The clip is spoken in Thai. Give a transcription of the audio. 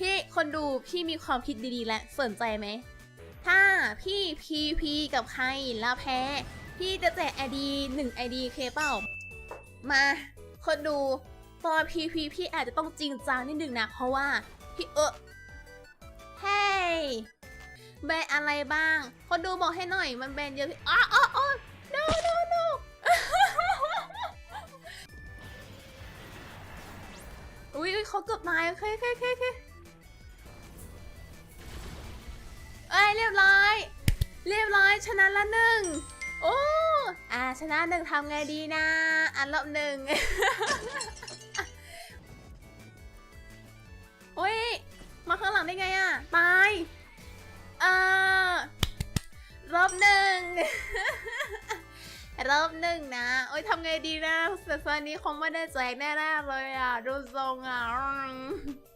พี่คนดูพี่มีความคิดดีๆ และสนใจไหม ถ้าพี่พีพีกับใครแล้วแพ้ พี่จะแจกไอดีหนึ่งไอดีเคเปล่า มา คนดูตอนพีพีพี่อาจจะต้องจริงจังนิดนึงนะ เพราะว่า พี่เออเฮ้แบนอะไรบ้าง คนดูบอกให้หน่อยมันแบนเยอะพี่อ๋ออ๋ออ๋อ no no no อุ้ยอุ๊ยเขาเกือบตายโอเคโอเคโอเค บร้อย เรียบร้อยชนะละหนึ่งโอ้อ่าชนะหนึ่งทำไงดีนะ อันรอบหนึ่งโอ้ยมาข้างหลังได้ไงอะตายเออรอบหนึ่งรอบหนึ่งนะโอ้ยทำไงดีนะเซฟนี้คงไม่ได้แจกแน่ๆเลยอะ ดูทรงอะอืม